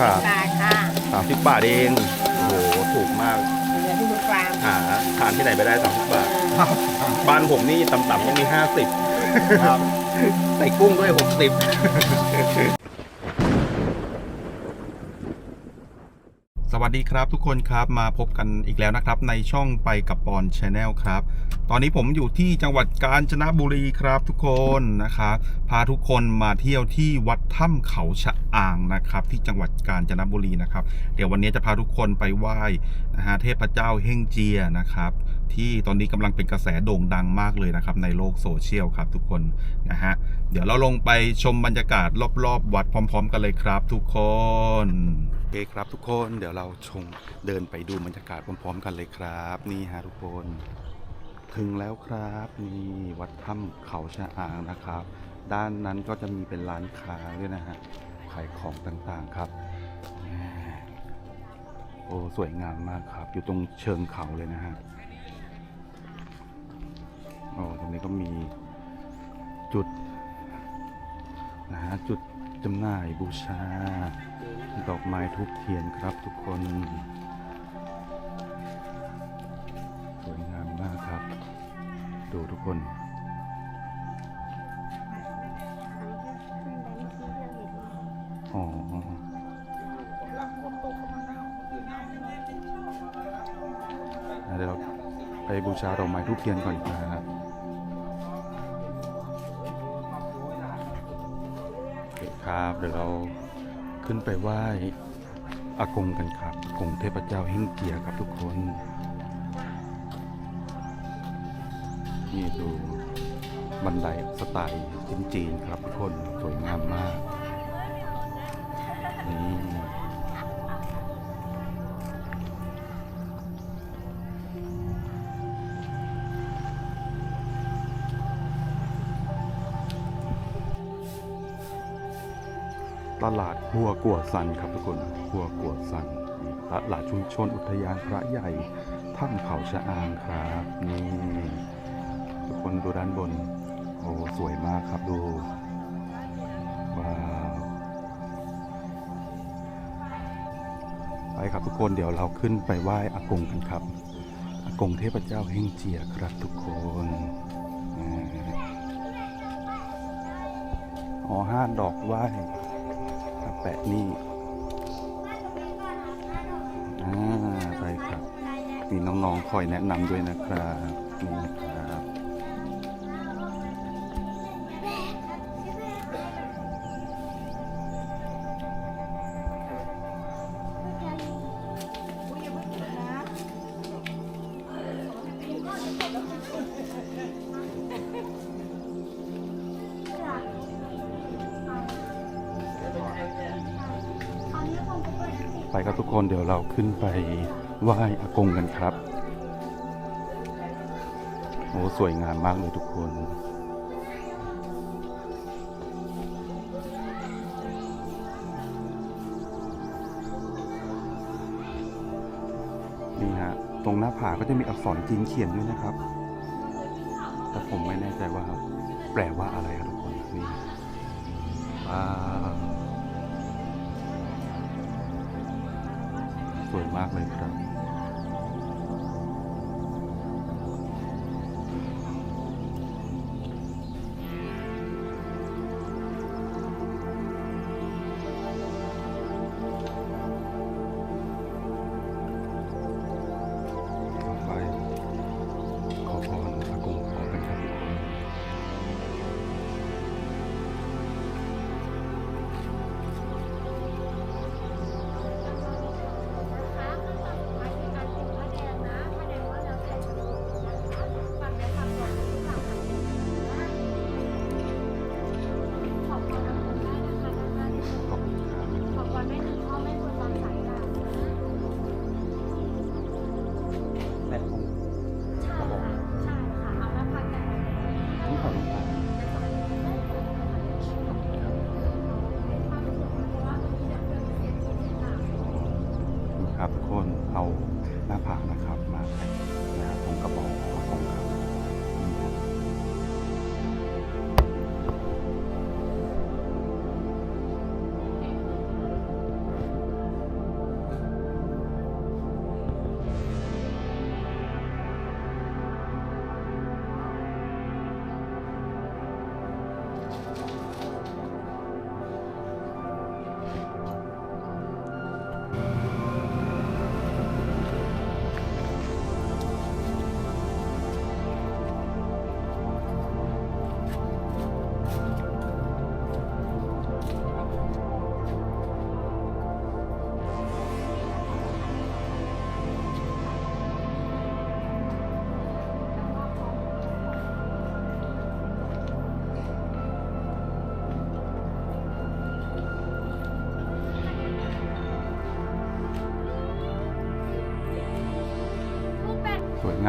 ครับ บาทค่ะสามสิบบาทเอง โอ้โห ถูกมาก เหลือที่มือกลางหาทานที่ไหนไม่ได้สามสิบบาท บ้านผมนี่ต่ำๆต้องมีห้าสิบครับ ใส่กุ้งด้วยหกสิบ สวัสดีครับทุกคนครับมาพบกันอีกแล้วนะครับ ในช่องไปกับปอนชาแนลครับ ตอนนี้ผมอยู่ที่จังหวัดกาญจนบุรีครับทุกคนนะครับพาทุกคนมาเที่ยวที่วัดถ้ำเขาชะอ่างนะครับ ที่จังหวัดกาญจนบุรีนะครับ เดี๋ยววันนี้จะพาทุกคนไปไหว้นะฮะเทพเจ้าเฮ่งเจียนะครับ ที่ตอนนี้กำลังเป็นกระแสโด่งดังมากเลยนะครับ ในโลกโซเชียลครับทุกคนนะฮะเดี๋ยวเราลงไปชมบรรยากาศรอบๆ วัดพร้อม ๆ กันเลยครับ ทุกคน เคครับทุกคนเดี๋ยวเราชมเดินไปดูบรรยากาศพร้อมๆ กันเลยครับ นี่ฮะทุกคน ถึงแล้วครับนี่วัดถ้ำเขาชะอางนะครับ ด้านนั้นก็จะมีเป็นร้านค้าด้วยนะฮะขายของต่างๆครับโอ้สวยงามมากครับ อยู่ตรงเชิงเขาเลยนะฮะโอ้ตรงนี้ก็มีจุดนะฮะจุด จำหน่ายบูชา ดอกไม้ทุกเทียนครับทุกคน สวยงามมากครับ ดูทุกคนอ๋อเดี๋ยวเราไปบูชาดอกไม้ทุกเทียนก่อนครับ ครับ เดี๋ยวเราขึ้นไปไหว้อากงกันครับอากงเทพเจ้าเฮงเกียครับทุกคน นี่ดูบันไดสไตล์จีนๆครับทุกคนสวยงามมาก ลาดหัวกัวซันครับทุกคนหัวกัวซันตลาดชุมชนอุทยานพระใหญ่ถ้ำเขาชะอางครับนี่ทุกคนดูด้านบน โอ้สวยมากครับดูว้าวไปครับทุกคนเดี๋ยวเราขึ้นไปไหว้อากงกันครับอากงเทพเจ้าเฮงเจียครับทุกคนอ่าอ๋อห้าดอกไหว้ แปะนี่อ่าไปครับ มีน้องๆคอยแนะนำด้วยนะครับนี่นะครับ ครับทุกคนเดี๋ยวเราขึ้นไปไหว้อากงกันครับโอ้สวยงามมากเลยทุกคนนี่ฮะตรงหน้าผาก็จะมีอักษรจีนเขียนด้วยนะครับ แต่ผมไม่แน่ใจว่าแปลว่าอะไรครับ มากเลยครับ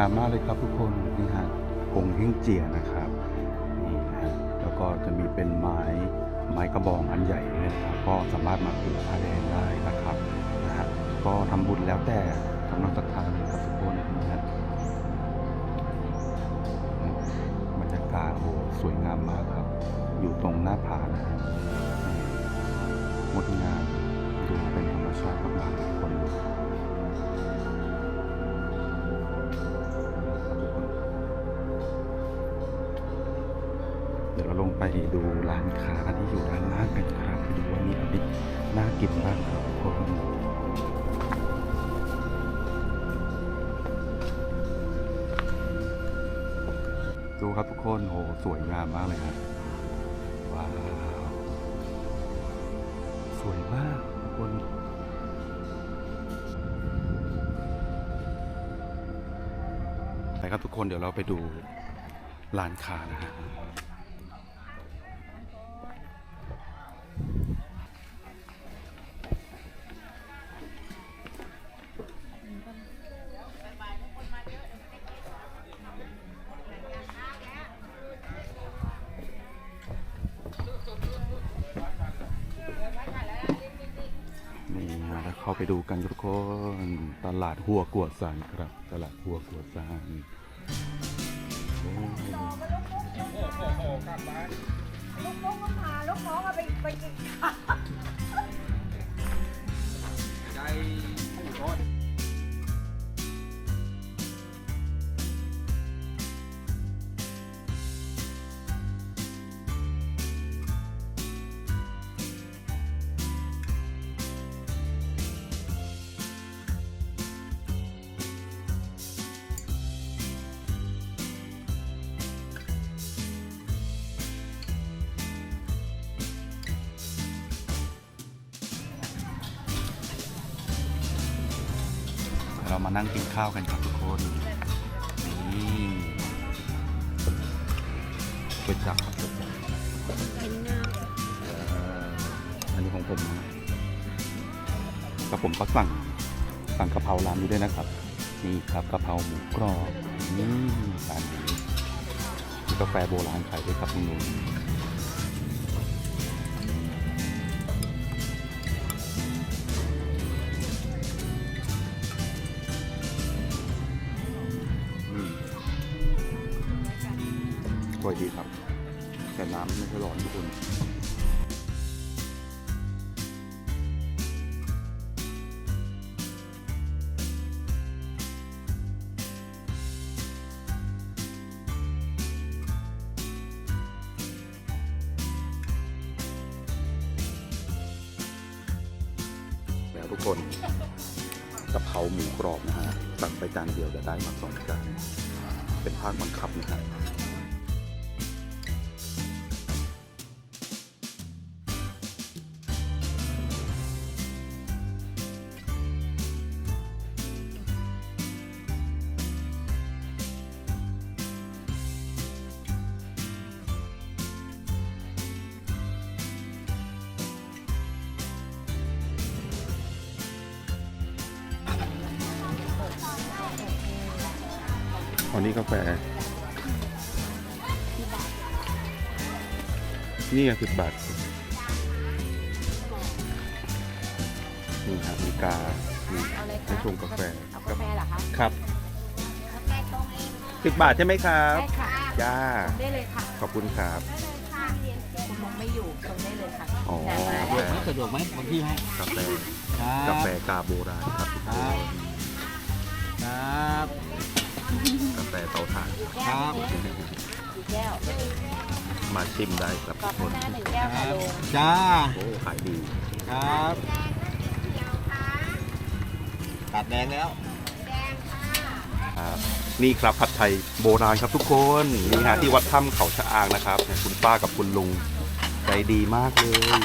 งามมากเลยครับทุกคนนี่ฮะกงเฮงเจียนะครับนี่นะฮะแล้วก็จะมีเป็นไม้ไม้กระบองอันใหญ่เลยนะครับก็สามารถมาปลูกผ้าแดงได้นะครับนะฮะก็ทำบุญแล้วแต่กำลังศรัทธาเลยครับทุกคนนะฮะบรรยากาศโอ้โหสวยงามมากครับ อยู่ตรงหน้าผานะฮะงดงามดูเป็นธรรมชาติมากๆทุกคน เดี๋ยวเราลงไปดูร้านค้าที่อยู่ด้านล่างกันครับไปดูว่ามีอะไรน่ากินบ้างครับทุกคนดูครับทุกคนโหสวยงามมากเลยครับว้าว สวยมากทุกคน ครับทุกคนเดี๋ยวเราไปดูร้านค้านะฮะนี่ฮะแล้วเข้าไปดูกันทุกคน ตลาดหัวกวดซานครับ ตลาดหัวกวดซาน โอ้โหกลูกโป่งก็พาลูกน้องเอาไปไปกินข้าว มานั่งกินข้าวกันครับทุกคน นี่ก๋วยจั๊บครับก๋วยจั๊บอันนี้ของผมนะกับผมก็สั่งสั่งกะเพราร้านนี้ด้วยนะครับ นี่ครับกะเพราหมูกรอบนี่ร้านนี้มีกาแฟโบราณขายด้วยครับคุณลุง ทุกคนกะเพราหมูกรอบนะฮะสั่งไปจานเดียวจะได้มาสองจานเป็นภาคบังคับนะฮะ อันนี้กาแฟ นี่สิบบาท นี่ครับมีกานี่เอาเลยให้ชงกาแฟเอากาแฟเหรอคะครับสิบบาทใช่ไหมครับได้ค่ะจ้าได้เลยค่ะขอบคุณครับคุณลุงไม่อยู่ชงได้เลยค่ะอ๋อ แต่ว่าสะดวกไหมสะดวกไหมบางที่ให้กาแฟ ครับกาแฟกาโบราณครับทุกคน ครับ กาแฟเตาถ่านครับกี่แก้วมาชิมได้ครับกทุอกบคนหน้าหนึ่งแก้วค่ะลุงจ้า โอ้ขายดี ครับ ตัดแดงแล้ว ครับนี่ครับผัดไทยโบราณครับทุกคนนี่ฮะที่วัดถ้ำเขาชะอางนะครับเนี่ยคุณป้ากับคุณลุงใจดีมากเลย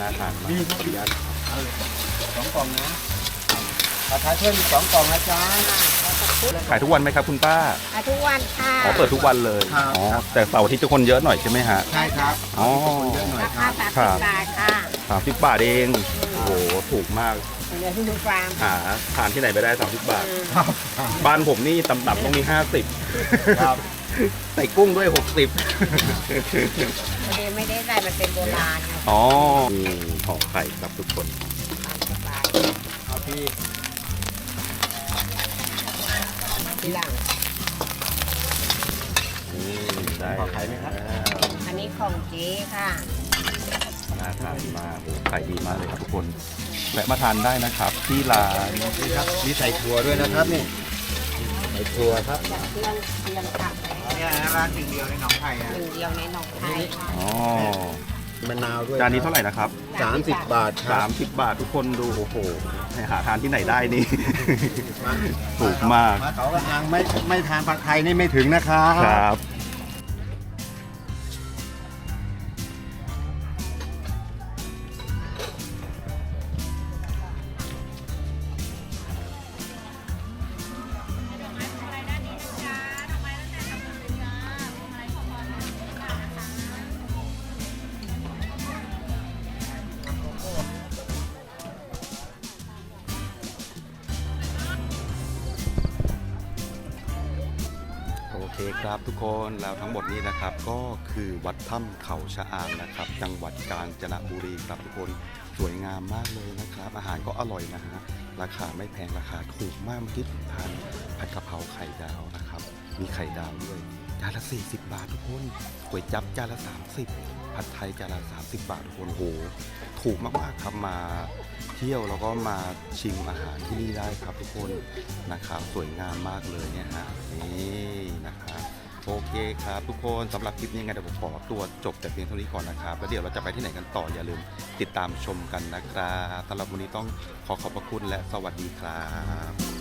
น่าทานมากขออนุญาตสองกล่องนะ ผัดไทยเพิ่มอีกสองกล่องนะจ๊ะ ขายทุกวันไหมครับคุณป้าอะทุกวันค่ะอ๋อเปิดทุกวันเลยครับ อ๋อแต่เสาร์อาทิตย์จะคนเยอะหน่อยใช่ไหมฮะ ใช่ครับอ๋อเยอะหน่อยราคคารับสามสิบบาทค่ะสามสิบบาทเองโอ้โหถูกมากเดี๋ยวดูฟาร์มหาทานที่ไหนไม่ได้30บาทอืมบ้านผมนี่ต่ำๆต้องมี50ครับใส่กุ้งด้วย60พอดีไม่ได้ใส่มันเป็นโบราณไงอ๋อนี่ห่อไข่ครับทุกคนตามสบายเอาพี่ ทีหลังนี่ได้ขอไข่ไหมครับแล้วอันนี้ของเจ๊ค่ะน่าทานมากโอ้ไข่ดีมากเลยครับทุกคนแวะมาทานได้นะครับ ที่ร้านนี่ครับมีใส่ถั่วด้วยนะครับนี่ใส่ถั่วครับจากเครื่องเคียงค่ะเนี่ยร้านหนึ่งเดียวในหนองไผ่หนึ่งเดียวในหนองไทยอ๋อ มะนาวด้วยจานนี้เท่าไหร่นะครับสามสิบบาทครับ30 บาททุกคนดูโอ้โหหาทานที่ไหนได้นี่ ถูกมากมาเขากระอังไม่ไม่ทานผัดไทยนี่ไม่ถึงนะครับ เคครับทุกคนแล้วทั้งหมดนี้นะครับก็คือวัดถ้ำเขาชะอางนะครับ จังหวัดกาญจนบุรีครับทุกคนสวยงามมากเลยนะครับ อาหารก็อร่อยนะฮะราคาไม่แพงราคาถูกมากเมื่อกี้ผมทานผัดกะเพราไข่ดาวนะครับ มีไข่ดาวด้วยจานละ 40 บาททุกคนก๋วยจั๊บจานละ 30 ผัดไทยจานละ 30 บาททุกคนโหถูกมากๆครับมา เที่ยวแล้วก็มาชิมอาหารที่นี่ได้ครับทุกคนนะครับสวยงามมากเลยเนี่ยฮะนี่นะครับโอเคครับทุกคนสำหรับคลิปนี้ไงเดี๋ยวผมขอตัวจบแต่เพียงเท่านี้ก่อนนะครับแล้วเดี๋ยวเราจะไปที่ไหนกันต่ออย่าลืมติดตามชมกันนะครับสำหรับวันนี้ต้องขอขอบพระคุณและสวัสดีครับ